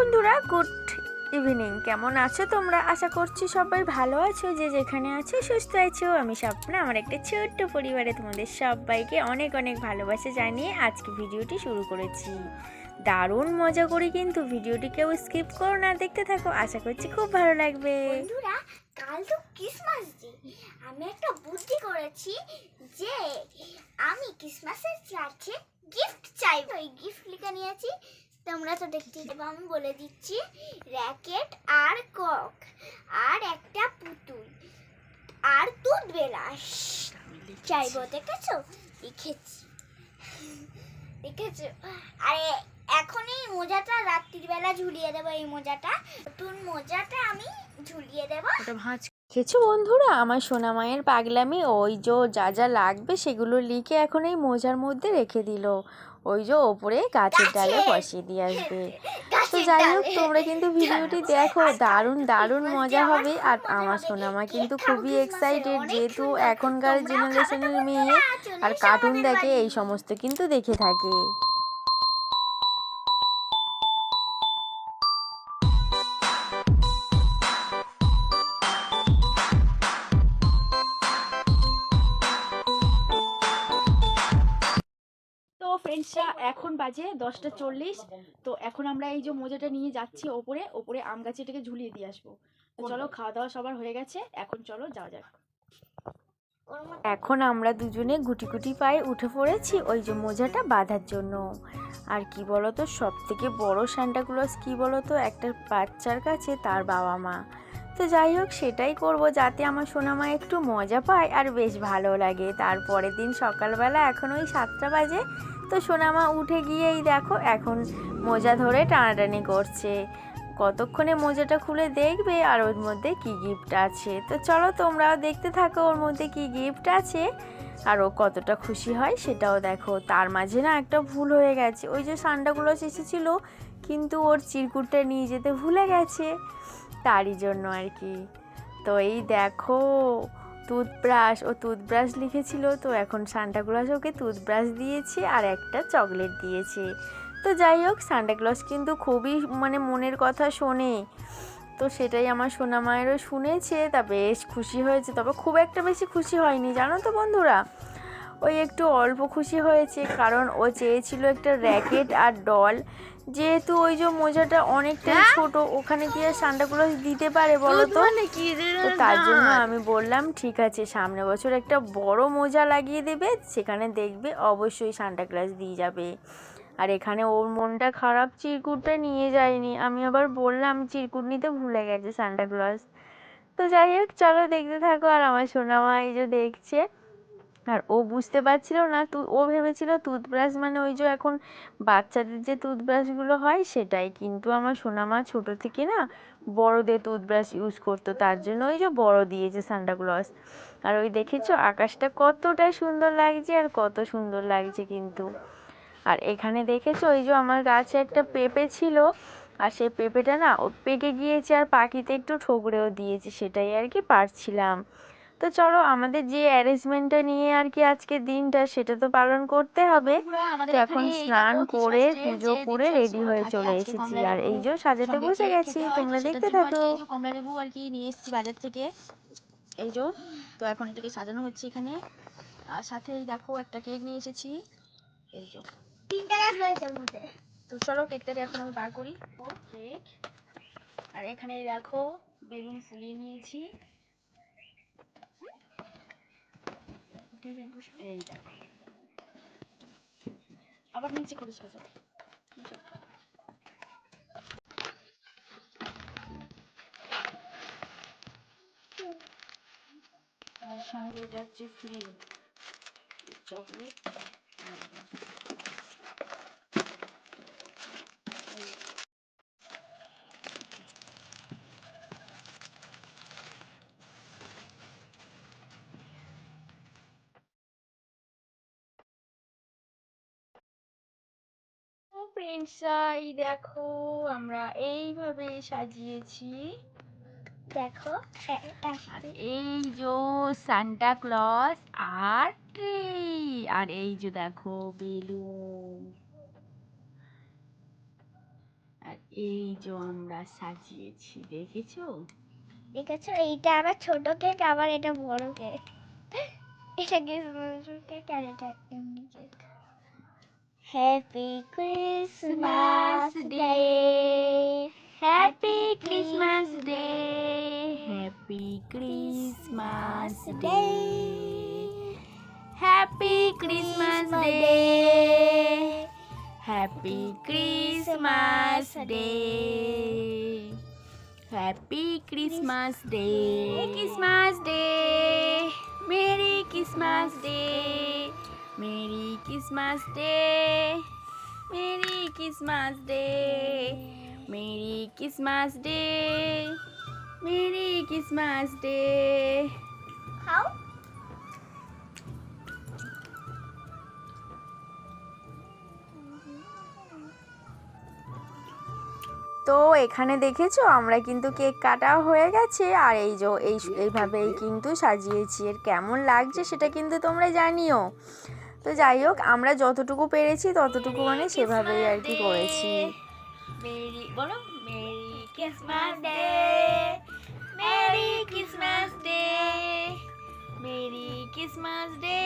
বন্ধুরা good evening কেমন আছো তোমরা? আশা করছি সবাই ভালো আছো, যে যেখানে আছো, সুস্থ আছো। আমি স্বপ্ন, আমার একটা ছোট্ট পরিবারে তোমাদের সবাইকে অনেক অনেক ভালোবাসা জানিয়ে আজকে ভিডিওটি শুরু করেছি। দারুণ মজা করি কিন্তু ভিডিওটি কেউ স্কিপ করো না, দেখতে থাকো। আশা করছি খুব ভালো লাগবে। কাল তো ক্রিসমাস ডে আমি একটা বুদ্ধি করেছি যে আমি ক্রিসমাসের চার্চে গিফট চাই ওই গিফট লিখে নিয়েছি তোমরা তো দেখতে দেবো আমি বলে দিচ্ছি র্যাকেট আর কক আর একটা পুতুল আর দুধ বেলাস চাইব দেখেছ? লিখেছি। লিখেছো? আরে এখন এই মোজাটা রাত্রিবেলা ঝুলিয়ে দেবো এই মোজাটা। নতুন মোজাটা আমি ঝুলিয়ে দেবো। ওটা ভাঁজ খেয়েছো বন্ধুরা? আমার সোনা মায়ের পাগলামি ওই যে যা যা লাগবে সেগুলো লিখে এখন এই মোজার মধ্যে রেখে দিল। ওই যে ওপরে গাছের ডালে বসিয়ে দিয়ে আসবে। তো যাই হোক তোমরা কিন্তু ভিডিওটি দেখো দারুণ দারুণ মজা হবে। আর আমার সোনামা কিন্তু খুবই এক্সাইটেড যেহেতু এখনকার জেনারেশনের মেয়ে। আর কার্টুন দেখে এই সমস্ত কিন্তু দেখে থাকে। এখন বাজে দশটা চল্লিশ। তো এখন আমরা এই যে মোজাটা নিয়ে যাচ্ছি ওপরে ওপরে আম গাছে এটাকে ঝুলিয়ে দিয়ে আসব। তো চলো খাওয়া দাওয়া সবার হয়ে গেছে এখন চলো যাওয়া যাক। এখন আমরা দুজনে গুটি গুটি পায়ে উঠে পড়েছি ওই যে মোজাটা বাঁধার জন্য। আর কি বলতো সব থেকে বড় সান্টাক্লজ কি বলতো একটা বাচ্চার কাছে তার বাবা মা। তো যাই হোক সেটাই করব যাতে আমার সোনামা একটু মজা পায় আর বেশ ভালো লাগে। তারপরের দিন সকালবেলা এখন ওই সাতটা বাজে তো সোনামা উঠে গিয়েই দেখো এখন মোজা ধরে টানাটানি করছে। কতক্ষণে মোজাটা খুলে দেখবে আর ওর মধ্যে কি গিফট আছে? তো চলো তোমরাও দেখতে থাকো ওর মধ্যে কি গিফট আছে আর ও কতটা খুশি হয় সেটাও দেখো। তার মাঝে না একটা ভুল হয়ে গেছে। ওই যে সান্ডাগুলো এসেছিল কিন্তু ওর চিরকুটটা নিয়ে যেতে ভুলে গেছে। তারই জন্য আর কি। তো এই দেখো টুথব্রাশ ও টুথব্রাশ লিখেছিল, তো এখন সান্টাক্লস ওকে টুথব্রাশ দিয়েছে আর একটা চকলেট দিয়েছে। তো যাই হোক সান্টাক্লস কিন্তু খুবই মানে মনের কথা শোনে। তো সেটাই আমার সোনা মায়েরও শুনেছে, তা বেশ খুশি হয়েছে। তবে খুব একটা বেশি খুশি হয়নি, জানো তো বন্ধুরা? ওই একটু অল্প খুশি হয়েছে কারণ ও চেয়েছিল একটা র্যাকেট আর ডল। যেহেতু ওই যে মোজাটা অনেকটাই ছোট ওখানে কি আর দিতে পারে বলো তো? তার জন্য আমি বললাম ঠিক আছে সামনে বছর একটা বড় মোজা লাগিয়ে দেবে সেখানে দেখবে অবশ্যই সান্টা ক্লাস দিয়ে যাবে। আর এখানে ওর মনটা খারাপ চিরকুটটা নিয়ে যায়নি। আমি আবার বললাম চিরকুট নিতে ভুলে গেছে সান্টা ক্লজ তো যাই হোক চলো দেখতে থাকো আর আমার সোনামা এই যে দেখছে। আর ও বুঝতে পারছিল না, তু, ও ভেবেছিল টুথব্রাশ মানে ওই যে এখন বাচ্চাদের যে টুথব্রাশগুলো হয় সেটাই। কিন্তু আমার সোনামা ছোট থেকে না বড়দের টুথব্রাশ ইউজ করতো, তার জন্য ওই যে বড় দিয়েছে সান্টাক্লজ আর ওই দেখেছ, আকাশটা কতটা সুন্দর লাগছে আর কত সুন্দর লাগছে কিন্তু। আর এখানে দেখেছ, ওই যে আমার গাছে একটা পেঁপে ছিল, আর সেই পেঁপেটা না ও পেকে গিয়েছে আর পাখিতে একটু ঠোকরেও দিয়েছে, সেটাই আর কি পারছিলাম। তো চলো আমাদের যে অ্যারেঞ্জমেন্টটা নিয়ে আর কি আজকে দিনটা সেটা তো পালন করতে হবে। তো এখন স্নান করে পুজো করে রেডি হয়ে চলে এসেছি। আর এই যে সাজাতে বসে গেছি তোমরা দেখতে থাকো। কমলা লেবু আর কি নিয়ে এসেছি বাজার থেকে। এই যে তো এখন এটাকে সাজানো হচ্ছে এখানে। আর সাথে দেখো একটা কেক নিয়ে এসেছি। এই যে। তিনটা গাছ রয়েছে মধ্যে। তো চলো কেকটাকে এখন আমি বার করি। কেক। আর এখানে দেখো বেলুন ফুলিয়ে নিয়েছি। আবার নিচে করে সাজাও আর সঙ্গে যাচ্ছে ফ্রি চকলেট এই দেখো আমরা এইভাবে সাজিয়েছি। দেখো আর এই যে সান্টা ক্লজ আর ট্রি আর এই যে দেখো বেলুন। আর এই যে আমরা সাজিয়েছি দেখেছ? দেখেছ? এইটা আবার ছোট কেক আবার এটা বড় কেক এটা কেক আর এটা Happy Christmas Day. Happy Christmas Day. Happy Christmas Day. Happy Christmas Day. Happy Christmas Day. Happy Christmas Day. Christmas Day. Merry Christmas Day. Merry Christmas day merry Christmas day merry Christmas day merry Christmas day. খাও তো এখানে দেখেছ আমরা কিন্তু cake কাটা হয়ে গেছে আর এই যে এই এইভাবেই কিন্তু সাজিয়েছি এর কেমন লাগছে সেটা কিন্তু তোমরা জানিও। তো যাই হোক আমরা যতটুকু পেরেছি ততটুকু মানে সেভাবেই আর কি করেছি। বলো merry Christmas day merry Christmas day merry Christmas day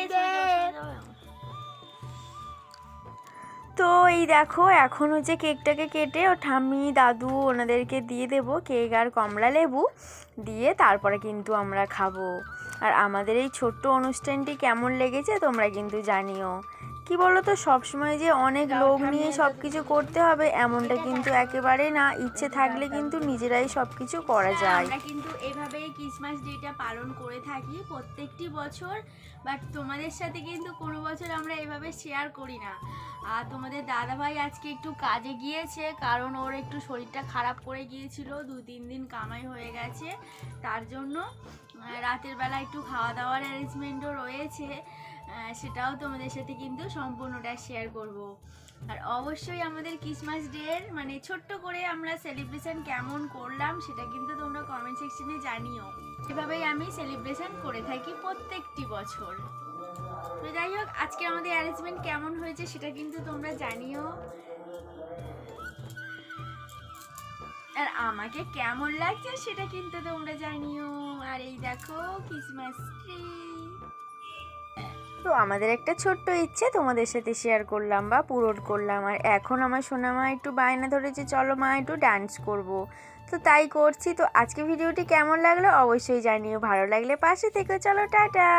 তো এই দেখো এখন হচ্ছে কেকটাকে কেটে ও ঠাম্মি দাদু ওনাদেরকে দিয়ে দেবো কেক আর কমলা লেবু দিয়ে তারপরে কিন্তু আমরা খাব। আর আমাদের এই ছোট্ট অনুষ্ঠানটি কেমন লেগেছে তোমরা কিন্তু জানিও। কি বলো তো সবসময় যে অনেক লোক নিয়ে সব কিছু করতে হবে এমনটা কিন্তু একেবারে না। ইচ্ছে থাকলে কিন্তু নিজেরাই সব কিছু করা যায়। আমরা কিন্তু এভাবেই ক্রিসমাস ডেটা পালন করে থাকি প্রত্যেকটি বছর বাট তোমাদের সাথে কিন্তু কোনো বছর আমরা এভাবে শেয়ার করি না। আর তোমাদের দাদা ভাই আজকে একটু কাজে গিয়েছে কারণ ওর একটু শরীরটা খারাপ করে গিয়েছিল দু তিন দিন কামাই হয়ে গেছে তার জন্য রাতের বেলা একটু খাওয়া দাওয়ার অ্যারেঞ্জমেন্টও রয়েছে সেটাও তোমাদের সাথে কিন্তু সম্পূর্ণটা শেয়ার করব। আর অবশ্যই আমাদের ক্রিসমাস ডের মানে ছোট্ট করে আমরা সেলিব্রেশন কেমন করলাম সেটা কিন্তু তোমরা কমেন্ট সেকশনে জানিও। এভাবেই আমি সেলিব্রেশন করে থাকি প্রত্যেকটি বছর। তো যাই হোক, আজকে আমাদের অ্যারেঞ্জমেন্ট কেমন হয়েছে সেটা কিন্তু তোমরা জানিও। আর আমাকে কেমন লাগছে সেটা কিন্তু তোমরা জানিও। আর এই দেখো ক্রিসমাস ট্রি তো আমাদের একটা ছোট্ট ইচ্ছে তোমাদের সাথে শেয়ার করলাম বা পূরণ করলাম। আর এখন আমার সোনা মা একটু বায়না ধরেছে, চলো মা একটু ডান্স করব। তো তাই করছি। তো আজকে ভিডিওটি কেমন লাগল অবশ্যই জানিও। ভালো লাগলে পাশে থেকে চলো, টাটা।